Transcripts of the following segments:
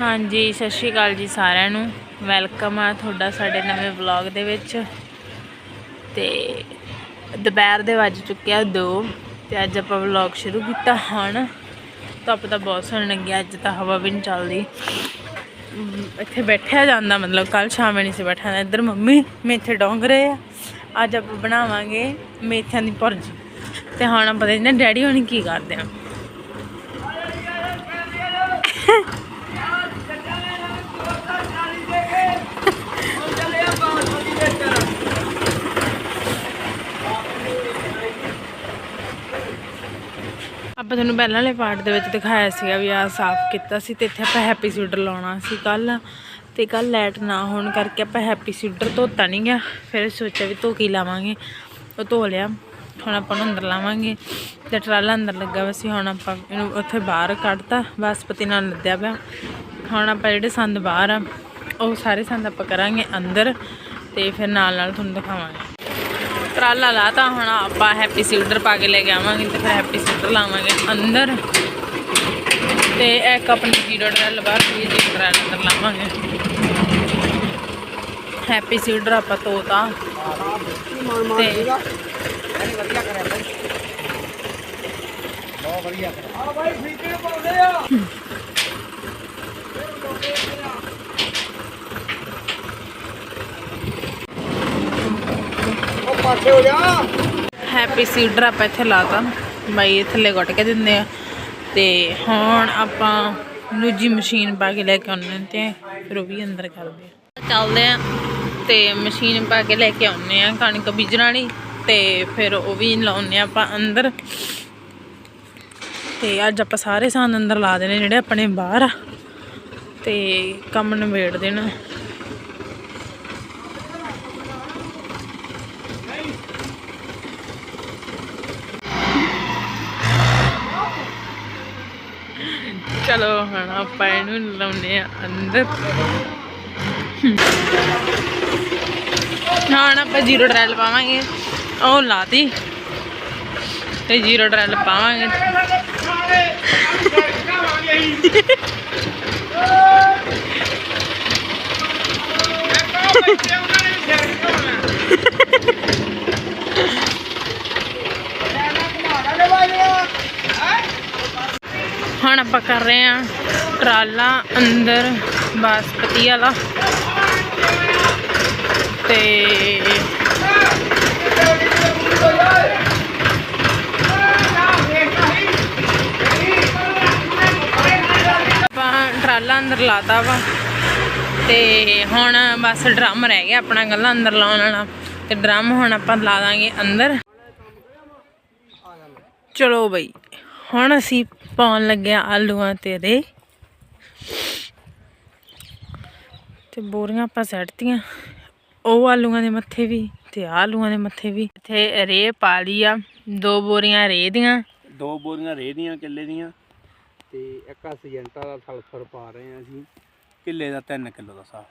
ਹਾਂਜੀ, ਸਤਿ ਸ਼੍ਰੀ ਅਕਾਲ ਜੀ ਸਾਰਿਆਂ ਨੂੰ। ਵੈਲਕਮ ਆ ਤੁਹਾਡਾ ਸਾਡੇ ਨਵੇਂ ਵਲੌਗ ਦੇ ਵਿੱਚ। ਤੇ ਦੁਪਹਿਰ ਦੇ ਵੱਜ ਚੁੱਕਿਆ 2 ਤੇ ਅੱਜ ਆਪਾਂ ਵਲੌਗ ਸ਼ੁਰੂ ਕੀਤਾ ਹੁਣ। ਧੁੱਪ ਤਾਂ ਬਹੁਤ ਸੋਹਣੀ ਲੱਗੀ, ਅੱਜ ਤਾਂ ਹਵਾ ਵੀ ਨਹੀਂ ਚੱਲਦੀ। ਇੱਥੇ ਬੈਠਿਆ ਜਾਂਦਾ, ਮਤਲਬ ਕੱਲ ਸ਼ਾਮੇ ਨਹੀਂ ਸੀ ਬੈਠਾ ਜਾਂਦਾ। ਇੱਧਰ ਮੰਮੀ, ਮੇਥੇ ਡੋਂਗ ਰਹੇ ਆ। ਅੱਜ ਆਪਾਂ ਬਣਾਵਾਂਗੇ ਮੇਥਿਆਂ ਦੀ ਭੁਰਜੀ। ਤੇ ਹੁਣ ਆਪਾਂ ਦੇਖਦੇ ਹਾਂ ਡੈਡੀ ਹੋਣੀ ਕੀ ਕਰਦੇ ਆ। ਆਪਾਂ ਤੁਹਾਨੂੰ ਪਹਿਲਾਂ ਵਾਲੇ ਪਾਰਟ ਦੇ ਵਿੱਚ ਦਿਖਾਇਆ ਸੀਗਾ ਵੀ ਆ ਸਾਫ਼ ਕੀਤਾ ਸੀ ਤੇ ਇੱਥੇ ਆਪਾਂ ਹੈਪੀ ਸੀਡਰ ਲਾਉਣਾ ਸੀ ਕੱਲ ਤੇ ਕੱਲ ਲਾਈਟ ਨਾ ਹੋਣ ਕਰਕੇ ਆਪਾਂ ਹੈਪੀ ਸੀਡਰ ਧੋਤਾ ਨਹੀਂ ਗਿਆ। ਫਿਰ ਸੋਚਿਆ ਵੀ ਧੋ ਕੇ ਲਾਵਾਂਗੇ। ਉਹ ਧੋ ਲਿਆ। ਹੁਣ ਆਪਾਂ ਨੂੰ ਅੰਦਰ ਲਾਵਾਂਗੇ। ਤੇ ਟਰਾਲਾ ਅੰਦਰ ਲੱਗਾ ਵਾ ਸੀ। ਹੁਣ ਆਪਾਂ ਇਹਨੂੰ ਉੱਥੇ ਬਾਹਰ ਕੱਢਤਾ। ਬਾਸਪਤੀ ਨਾਲ ਲੱਦਿਆ ਪਿਆ। ਹੁਣ ਆਪਾਂ ਜਿਹੜੇ ਸੰਦ ਬਾਹਰ ਆ, ਉਹ ਸਾਰੇ ਸੰਦ ਆਪਾਂ ਕਰਾਂਗੇ ਅੰਦਰ। ਤੇ ਫਿਰ ਨਾਲ ਨਾਲ ਤੁਹਾਨੂੰ ਦਿਖਾਵਾਂਗੇ। ਟਰਾਲਾ ਲਾਤਾ, ਹੁਣ ਆਪਾਂ ਹੈਪੀ ਸੀਡਰ ਪਾ ਕੇ ਲੈ ਕੇ ਆਵਾਂਗੇ ਤੇ ਫਿਰ ਹੈਪੀ ਸੀਡਰ ਲਾਵਾਂਗੇ ਅੰਦਰ। ਤੇ ਇੱਕ ਆਪਣੀ ਜ਼ੀਰੋ ਡਰੈਲ ਬਾਹਰ ਵੀ ਜ਼ੀਰੋ ਡਰੈਲ ਅੰਦਰ ਲਾਵਾਂਗੇ। ਹੈਪੀ ਸੀਡਰ ਆਪਾਂ ਤੋਤਾ। ਤੇ ਉਹ ਪਾਸੇ ਹੋ ਜਾ ਹੈਪੀ ਸੀਡਰ ਆਪਾਂ ਇੱਥੇ ਲਾਤਾ ਬਾਈ ਥੱਲੇ ਘੁੱਟ ਕੇ ਦਿੰਦੇ ਆ। ਤੇ ਹੁਣ ਆਪਾਂ ਦੂਜੀ ਮਸ਼ੀਨ ਪਾ ਕੇ ਲੈ ਕੇ ਆਉਂਦੇ ਹਾਂ ਤੇ ਫਿਰ ਉਹ ਵੀ ਅੰਦਰ ਕਰਦੇ ਆ। ਚੱਲਦੇ ਆ ਤੇ ਮਸ਼ੀਨ ਪਾ ਕੇ ਲੈ ਕੇ ਆਉਂਦੇ ਆ ਕਣਕ ਬੀਜਣ ਵਾਲੀ ਤੇ ਫਿਰ ਉਹ ਵੀ ਲਾਉਂਦੇ ਆ ਆਪਾਂ ਅੰਦਰ। ਤੇ ਅੱਜ ਆਪਾਂ ਸਾਰੇ ਸਾਨ ਅੰਦਰ ਲਾ ਦੇਣੇ ਜਿਹੜੇ ਆਪਣੇ ਬਾਹਰ ਆ। ਤੇ ਕੰਮ ਨਿਬੇੜ ਦੇਣਾ। ਚਲੋ ਹੁਣ ਆਪਾਂ ਇਹਨੂੰ ਲਾਉਨੇ ਆ ਅੰਦਰ। ਹੁਣ ਆਪਾਂ ਜ਼ੀਰੋ ਡਰੈਲ ਪਾਵਾਂਗੇ। ਉਹ ਲਾਤੀ। ਤੇ ਜ਼ੀਰੋ ਡਰੈਲ ਪਾਵਾਂਗੇ। ਹੁਣ ਆਪਾਂ ਕਰ ਰਹੇ ਆ ਟਰਾਲਾ ਅੰਦਰ ਬਾਸਪਤੀ ਵਾਲਾ। ਤੇ ਆਪਾਂ ਟਰਾਲਾ ਅੰਦਰ ਲਾਤਾ ਵਾ। ਤੇ ਹੁਣ ਬਸ ਡਰਮ ਰਹਿ ਗਿਆ ਆਪਣਾ ਗੱਲਾਂ ਅੰਦਰ ਲਾਉਣ ਵਾਲਾ। ਤੇ ਡਰਮ ਹੁਣ ਆਪਾਂ ਲਾ ਦਾਂਗੇ ਅੰਦਰ। ਚਲੋ ਬਈ, ਹੁਣ ਅਸੀਂ ਪਾਉਣ ਲੱਗਿਆ ਆਲੂਆਂ ਤੇ ਰੇ ਤੇ ਬੋਰੀਆਂ ਆਪਾਂ ਸੱਟਤੀਆਂ। ਉਹ ਆਲੂਆਂ ਦੇ ਮੱਥੇ ਵੀ ਤੇ ਆਲੂਆਂ ਦੇ ਮੱਥੇ ਵੀ। ਇੱਥੇ ਰੇ ਪਾ ਲਈ ਆ। ਦੋ ਬੋਰੀਆਂ ਰੇ ਦੀਆਂ। ਦੋ ਬੋਰੀਆਂ ਰੇਹ ਦੀਆਂ ਕਿੱਲੇ ਦੀਆਂ। ਤੇ ਇੱਕ ਸੀਜੈਂਟਾ ਦਾ ਸਲਫਰ ਪਾ ਰਹੇ ਆ ਅਸੀਂ। ਕਿੱਲੇ ਦਾ 3 ਕਿਲੋ ਦਾ ਹਿਸਾਬ।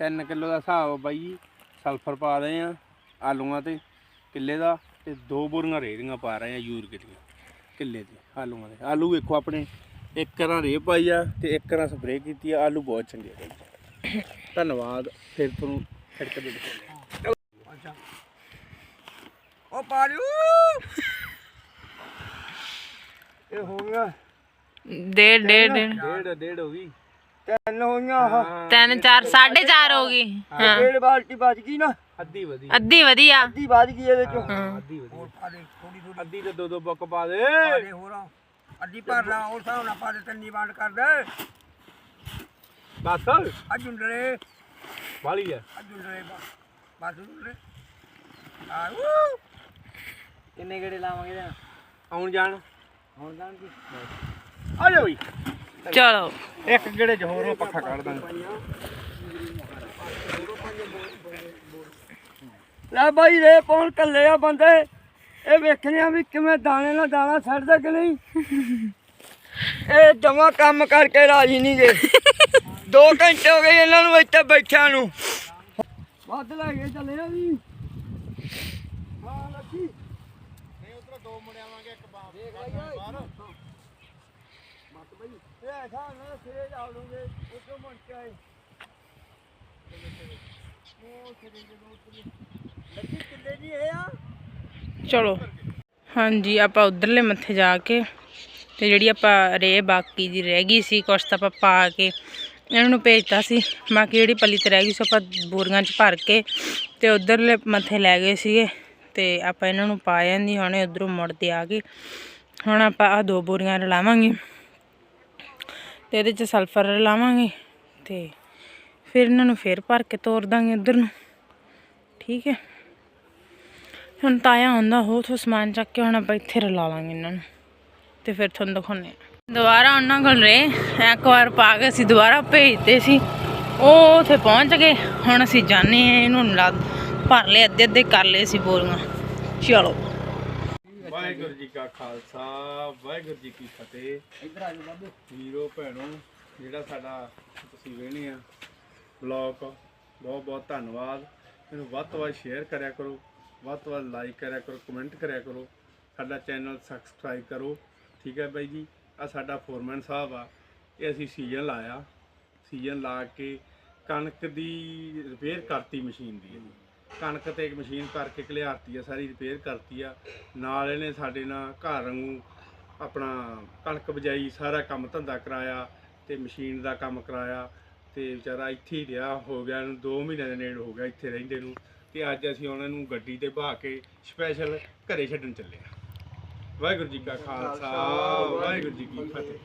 3 ਕਿਲੋ ਦਾ ਹਿਸਾਬ ਆ ਬਾਈ। ਸਲਫਰ ਪਾ ਰਹੇ ਆ ਆਲੂਆਂ ਤੇ ਕਿੱਲੇ ਦਾ। ਤੇ ਦੋ ਬੋਰੀਆਂ ਰੇਹ ਦੀਆਂ ਪਾ ਰਹੇ ਆ ਯੂਰ ਦੀਆਂ। ਕਿੱਲੇ ਦੀਆਂ। ਆਲੂਆਂ ਦੇ ਆਲੂ ਵੇਖੋ ਆਪਣੇ ਇੱਕ ਰਾਂ ਰੇਹ ਪਾਈ ਆ ਤੇ ਇੱਕ ਰਾਂ ਸਪਰੇਅ ਕੀਤੀ ਆ। ਆਲੂ ਬਹੁਤ ਚੰਗੇ ਆ ਬਾਈ ਧੰਨਵਾਦ। ਫਿਰ ਤੁਹਾਨੂੰ ਛਿੜਕ ਦੇ ਅੱਛਾ। ਉਹ ਪਾ ਲਿਓ ਇਹ ਹੋ ਗਿਆ। ਡੇਢ ਡੇਢ। ਡੇਢ ਡੇਢ ਹੋ ਗਈ। ਤਿੰਨ ਹੋਈਆਂ ਆਹ ਤਿੰਨ ਚਾਰ ਸਾਢੇ ਚਾਰ ਹੋ ਗਈ। ਹਾਂ। ਡੇਢ ਬਾਲਟੀ ਬਚ ਗਈ ਨਾ। ਅੱਧੀ ਵਧੀ। ਅੱਧੀ ਵਧੀਆ। ਅੱਧੀ ਵੱਜ ਗਈ ਇਹਦੇ ਚੋਂ। ਹਾਂ। ਅੱਧੀ ਵਧੀ। ਅੱਧੀ ਤੇ ਦੋ ਦੋ ਬੁੱਕ ਪਾ ਦੇ। ਹੋਰ। ਅੱਧੀ ਭਰ ਲਾ ਉਸ ਹਿਸਾਬ ਨਾਲ ਪਾ ਦੇ ਤੰਨੀ ਵੰਡ ਕਰ ਦੇ। ਬਸ। ਆ ਜੁੰਡਲੇ ਵਾਲੀ ਹੈ ਆ ਜੁੰਡਲੇ ਬਸ ਜੁੰਡਲੇ ਆ ਊ ਕਿੰਨੇ ਗੇੜੇ ਲਾਵਾਂਗੇ ਜਾਂ ਆਉਣ ਜਾਣ। ਹੁਣ ਜਾਣ ਕੀ? ਆ ਜਾ ਬਈ। ਚਲੋ। ਇੱਕ ਗੇੜੇ ਚ ਹੋਰ ਉਹ ਪੱਖਾ ਕੱਢ ਦਾਂਗੇ ਲੈ ਬਾਈ ਰੇ ਪੌਣ ਕੱਲੇ ਆ ਬੰਦੇ। ਇਹ ਵੇਖਣੇ ਆ ਵੀ ਕਿਵੇਂ ਦਾਣੇ ਨਾਲ ਦਾਣਾ ਛੱਡਦਾ ਕਿ ਨਹੀਂ। ਇਹ ਜਮਾ ਕੰਮ ਕਰਕੇ ਰਾਜੀ ਨਹੀਂ ਗਏ 2 ਘੰਟੇ ਹੋ ਗਏ ਇਹਨਾਂ ਨੂੰ ਇੱਥੇ ਬੈਠਿਆਂ ਨੂੰ। ਵੱਧ ਲੈ ਕੇ ਚੱਲੇ ਆ ਵੀ। ਹਾਂ ਲੱਗੀ ਨਹੀਂ ਉਧਰ ਦੋ ਮੁੰਡਿਆਂ ਵਾਂਗੇ ਇੱਕ ਬਾਪ। ਦੇਖ ਬਾਹਰ ਇਹ ਐਸਾ ਨਾ ਸਿਰੇ ਜਾ ਉਦੋਂ ਮੁੜ ਕੇ ਆਏ। ਉਹ ਸਿਰੇ ਜਦੋਂ ਉੱਤਰੀ ਲੱਗੀ ਕਿੱਲੇ ਦੀ ਇਹ ਆ। ਚਲੋ। ਹਾਂਜੀ, ਆਪਾਂ ਉਧਰਲੇ ਮੱਥੇ ਜਾ ਕੇ ਤੇ ਜਿਹੜੀ ਆਪਾਂ ਰੇ ਬਾਕੀ ਦੀ ਰਹਿ ਗਈ ਸੀ, ਕੁਛ ਤਾਂ ਆਪਾਂ ਪਾ ਕੇ ਇਹਨਾਂ ਨੂੰ ਭੇਜਤਾ ਸੀ। ਬਾਕੀ ਜਿਹੜੀ ਪੱਲੀ ਤੇ ਰਹਿ ਗਈ ਸੀ ਆਪਾਂ ਬੋਰੀਆਂ 'ਚ ਭਰ ਕੇ ਤੇ ਉਧਰਲੇ ਮੱਥੇ ਲੈ ਗਏ ਸੀਗੇ ਤੇ ਆਪਾਂ ਇਹਨਾਂ ਨੂੰ ਪਾ ਜਾਂਦੀ ਹੁਣੇ ਉਧਰੋਂ ਮੁੜਦੇ ਆ ਗਏ। ਹੁਣ ਆਪਾਂ ਆ ਦੋ ਬੋਰੀਆਂ ਰਲਾਵਾਂਗੇ। ਤੇ ਇਹਦੇ 'ਚ ਸਲਫਰ ਰਲਾਵਾਂਗੇ ਤੇ ਫਿਰ ਇਹਨਾਂ ਨੂੰ ਫੇਰ ਭਰ ਕੇ ਤੋਰ ਦਾਂਗੇ ਉਧਰ ਨੂੰ। ਠੀਕ ਹੈ। ਹੁਣ ਤਾਇਆ ਹੁੰਦਾ ਹੋ ਤੋਂ ਸਮਾਨ ਚੱਕ ਕੇ ਹੁਣ ਆਪਾਂ ਇੱਥੇ ਰਲਾ ਲਾਂਗੇ ਇਹਨਾਂ ਨੂੰ। ਤੇ ਫਿਰ ਤੁਹਾਨੂੰ ਦਿਖਾਉਂਦੇ ਆ ਦੁਬਾਰਾ ਉਹਨਾਂ ਕੋਲ ਰਹੇ। ਇੱਕ ਵਾਰ ਪਾ ਕੇ ਅਸੀਂ ਦੁਬਾਰਾ ਭੇਜਦੇ ਸੀ। ਉਹ ਉੱਥੇ ਪਹੁੰਚ ਗਏ। ਹੁਣ ਅਸੀਂ ਜਾਣੇ ਆ ਇਹਨੂੰ ਲੱਦ ਭਰ ਲਏ ਅੱਧੇ ਅੱਧੇ ਕਰ ਲਏ ਸੀ ਬੋਰੀਆਂ। ਚਲੋ। ਵਾਹਿਗੁਰੂ ਜੀ ਕਾ ਖਾਲਸਾ ਵਾਹਿਗੁਰੂ ਜੀ ਕੀ ਫਤਿਹ। ਇੱਧਰ ਆ ਜਾ ਬਾਬੂ। ਵੀਰੋ ਭੈਣੋ ਜਿਹੜਾ ਸਾਡਾ ਤੁਸੀਂ ਵੇਖਣੇ ਆ ਬਲੌਗ ਬਹੁਤ ਬਹੁਤ ਧੰਨਵਾਦ। ਇਹਨੂੰ ਵੱਧ ਤੋਂ ਵੱਧ ਸ਼ੇਅਰ ਕਰਿਆ ਕਰੋ ਵੱਧ ਤੋਂ ਵੱਧ ਲਾਈਕ ਕਰਿਆ ਕਰੋ ਕਮੈਂਟ ਕਰਿਆ ਕਰੋ। ਸਾਡਾ ਚੈਨਲ ਸਬਸਕ੍ਰਾਈਬ ਕਰੋ ਠੀਕ ਹੈ ਬਾਈ ਜੀ? ਆ ਸਾਡਾ ਫੋਰਮੈਨ ਸਾਹਿਬ ਆ ਇਹ ਅਸੀਂ ਸੀਜ਼ਨ ਲਾਇਆ। ਸੀਜ਼ਨ ਲਾ ਕੇ ਕਣਕ ਦੀ ਰਿਪੇਅਰ ਕਰਤੀ ਮਸ਼ੀਨ ਦੀ। ਇਹਦੀ ਕਣਕ ਤੇ ਇੱਕ ਮਸ਼ੀਨ ਕਰਕੇ ਘਲਿਆਰਤੀ ਆ, ਸਾਰੀ ਰਿਪੇਅਰ ਕਰਤੀ ਆ। ਨਾਲ ਇਹਨੇ ਸਾਡੇ ਨਾਲ ਘਰ ਵਾਂਗੂ ਆਪਣਾ ਕਣਕ ਬਜਾਈ, ਸਾਰਾ ਕੰਮ ਧੰਦਾ ਕਰਾਇਆ ਤੇ ਮਸ਼ੀਨ ਦਾ ਕੰਮ ਕਰਾਇਆ ਤੇ ਵਿਚਾਰਾ ਇੱਥੇ ਹੀ ਰਿਹਾ, ਹੋ ਗਿਆ ਇਹਨੂੰ 2 ਮਹੀਨੇ ਦੇ ਨੇੜੇ ਹੋ ਗਿਆ ਇੱਥੇ ਰਹਿੰਦੇ ਨੂੰ ਤੇ ਅੱਜ ਅਸੀਂ ਉਹਨਾਂ ਨੂੰ ਗੱਡੀ ਤੇ ਬਹਾ ਕੇ ਸਪੈਸ਼ਲ ਘਰੇ ਛੱਡਣ ਚੱਲੇ ਆ। ਵਾਹਿਗੁਰੂ ਜੀ ਕਾ ਖਾਲਸਾ, ਵਾਹਿਗੁਰੂ ਜੀ ਕੀ ਫਤਿਹ।